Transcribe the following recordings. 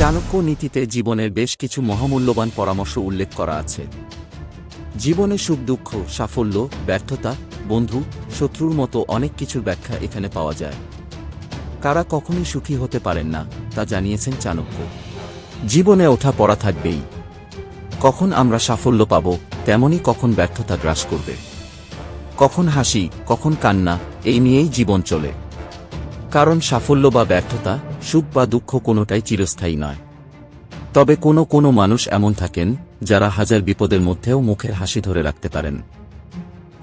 চাণক্য নীতিতে জীবনের বেশ কিছু মহামূল্যবান পরামর্শ উল্লেখ করা আছে। জীবনে সুখ, দুঃখ, সাফল্য, ব্যর্থতা, বন্ধু, শত্রুর মতো অনেক কিছুর ব্যাখ্যা এখানে পাওয়া যায়। কারা কখনই সুখী হতে পারেন না, তা জানিয়েছেন চাণক্য। জীবনে ওঠা পড়া থাকবেই। কখন আমরা সাফল্য পাব, তেমনি কখন ব্যর্থতা গ্রাস করবে। কখন হাসি, কখন কান্না, এই নিয়েই জীবন চলে। কারণ সাফল্য বা ব্যর্থতা, সুখ বা দুঃখ কোনোটাই চিরস্থায়ী নয়। তবে কোনো কোনো মানুষ এমন থাকেন, যারা হাজার বিপদের মধ্যেও মুখের হাসি ধরে রাখতে পারেন।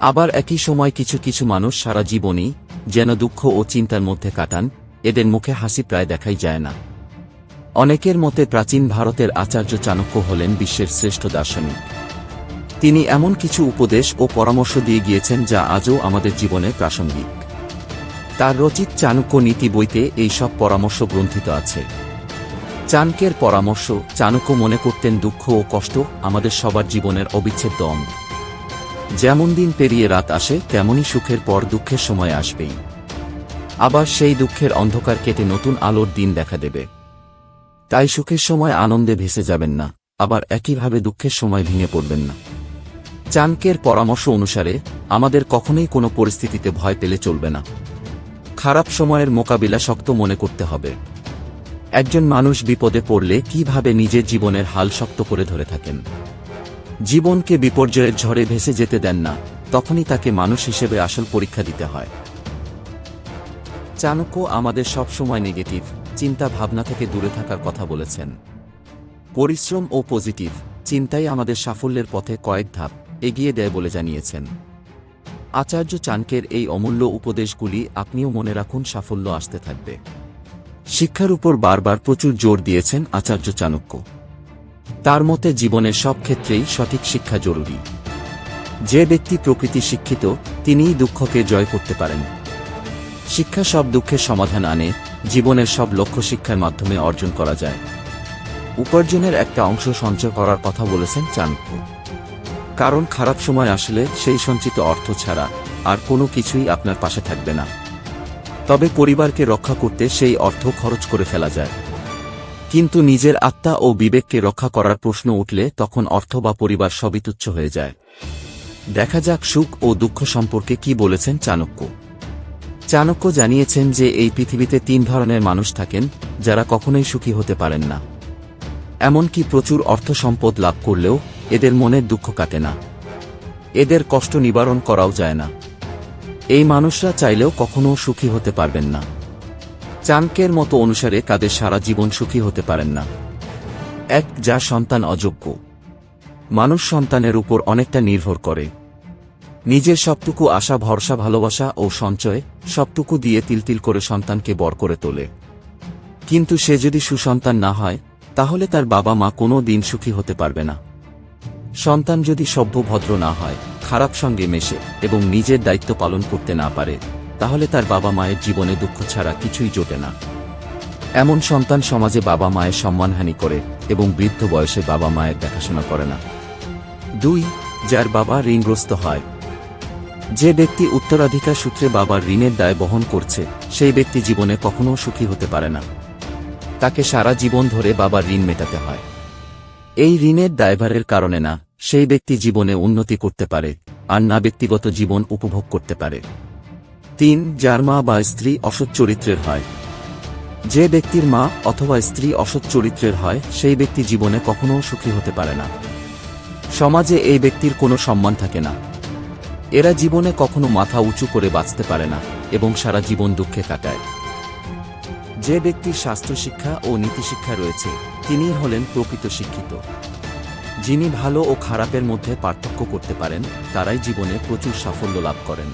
আবার একই সময় কিছু কিছু মানুষ সারা জীবনই যেন দুঃখ ও চিন্তার মধ্যে কাটান, এদের মুখে হাসি প্রায় দেখাই যায় না। অনেকের মতে প্রাচীন ভারতের আচার্য চাণক্য হলেন বিশ্বের শ্রেষ্ঠ দার্শনিক। তিনি এমন কিছু উপদেশ ও পরামর্শ দিয়ে গিয়েছেন যা আজও আমাদের জীবনে প্রাসঙ্গিক। তার রচিত চাণক্য নীতি বইতে এই সব পরামর্শ গ্রন্থিত আছে। চাণক্যের পরামর্শ, চাণক্য মনে করতেন দুঃখ ও কষ্ট আমাদের সবার জীবনের অবিচ্ছেদ্য অঙ্গ। যেমন দিন পেরিয়ে রাত আসে, তেমনই সুখের পর দুঃখের সময় আসবেই। আবার সেই দুঃখের অন্ধকার কেটে নতুন আলোর দিন দেখা দেবে। তাই সুখের সময় আনন্দে ভেসে যাবেন না, আবার একইভাবে দুঃখের সময় ভেঙে পড়বেন না। চাণক্যের পরামর্শ অনুসারে, আমাদের কখনোই কোনো পরিস্থিতিতে ভয় পেলে চলবে না। খারাপ সময়ের মোকাবিলা শক্ত মনে করতে হবে। একজন মানুষ বিপদে পড়লে কীভাবে নিজের জীবনের হাল শক্ত করে ধরে থাকেন? জীবনকে বিপর্যয়ের ঝড়ে ভেসে যেতে দেন না, তখনই তাকে মানুষ হিসেবে আসল পরীক্ষা দিতে হয়। চাণক্য আমাদের সবসময় নেগেটিভ চিন্তা ভাবনা থেকে দূরে থাকার কথা বলেছেন। পরিশ্রম ও পজিটিভ, চিন্তাই আমাদের সাফল্যের পথে কয়েক ধাপ এগিয়ে দেয় বলে জানিয়েছেন। আচার্য চাণক্যের এই অমূল্য উপদেশগুলি আপনিও মনে রাখুন সাফল্য আসতে থাকবে। শিক্ষার উপর বারবার প্রচুর জোর দিয়েছেন আচার্য চাণক্য। তার মতে জীবনের সব ক্ষেত্রেই সঠিক শিক্ষা জরুরি। যে ব্যক্তি প্রকৃতি শিক্ষিত, তিনিই দুঃখকে জয় করতে পারেন। শিক্ষা সব দুঃখের সমাধান আনে, জীবনের সব লক্ষ্য শিক্ষার মাধ্যমে অর্জন করা যায়। উপার্জনের একটা অংশ সঞ্চয় করার কথা বলেছেন চাণক্য। কারণ খারাপ সময় আসলে সেই সঞ্চিত অর্থ ছাড়া আর কোনো কিছুই আপনার পাশে থাকবে না। তবে পরিবারকে রক্ষা করতে সেই অর্থ খরচ করে ফেলা যায়। কিন্তু নিজের আত্মা ও বিবেককে রক্ষা করার প্রশ্ন উঠলে তখন অর্থ বা পরিবার সবই তুচ্ছ হয়ে যায়। দেখা যাক সুখ ও দুঃখ সম্পর্কে কি বলেছেন চাণক্য। চাণক্য জানিয়েছেন যে এই পৃথিবীতে তিন ধরনের মানুষ থাকেন, যারা কখনোই সুখী হতে পারেন না। এমনকি প্রচুর অর্থ সম্পদ লাভ করলেও এদের মনের দুঃখ কাটে না। এদের কষ্ট নিবারণ করাও যায় না। এই মানুষরা চাইলেও কখনো সুখী হতে পারবেন না। চাণক্যের মতো অনুসারে তাদের সারা জীবন সুখী হতে পারেন না। এক, যা সন্তান অযোগ্য। মানুষ সন্তানের উপর অনেকটা নির্ভর করে। নিজের সবটুকু আশা, ভরসা, ভালোবাসা ও সঞ্চয় সবটুকু দিয়ে তিলতিল করে সন্তানকে বর করে তোলে। কিন্তু সে যদি সুসন্তান না হয়, তাহলে তার বাবা মা কোনো দিন সুখী হতে পারবে না। সন্তান যদি সভ্য ভদ্র না হয়, খারাপ সঙ্গে মেশে এবং নিজের দায়িত্ব পালন করতে না পারে, তাহলে তার বাবা মায়ের জীবনে দুঃখ ছাড়া কিছুই জোটে না। এমন সন্তান সমাজে বাবা মায়ের সম্মানহানি করে এবং বৃদ্ধ বয়সে বাবা মায়ের দেখাশোনা করে না। দুই, যার বাবা ঋণগ্রস্ত হয়। যে ব্যক্তি উত্তরাধিকার সূত্রে বাবার ঋণের দায় বহন করছে, সেই ব্যক্তি জীবনে কখনো সুখী হতে পারে না। তাকে সারা জীবন ধরে বাবার ঋণ মেটাতে হয়। এই ঋণের দায়ভারের কারণে না সেই ব্যক্তি জীবনে উন্নতি করতে পারে, আর না ব্যক্তিগত জীবন উপভোগ করতে পারে। তিন, যার মা বা স্ত্রী অসৎ চরিত্রের হয়। যে ব্যক্তির মা অথবা স্ত্রী অসৎ চরিত্রের হয়, সেই ব্যক্তি জীবনে কখনো সুখী হতে পারে না। সমাজে এই ব্যক্তির কোনো সম্মান থাকে না। এরা জীবনে কখনো মাথা উঁচু করে বাঁচতে পারে না এবং সারা জীবন দুঃখে কাটায়। যে ব্যক্তির স্বাস্থ্য শিক্ষা ও নীতিশিক্ষা রয়েছে, তিনিই হলেন প্রকৃত শিক্ষিত। যিনি ভালো ও খারাপের মধ্যে পার্থক্য করতে পারেন তারাই জীবনে প্রচুর সাফল্য লাভ করেন।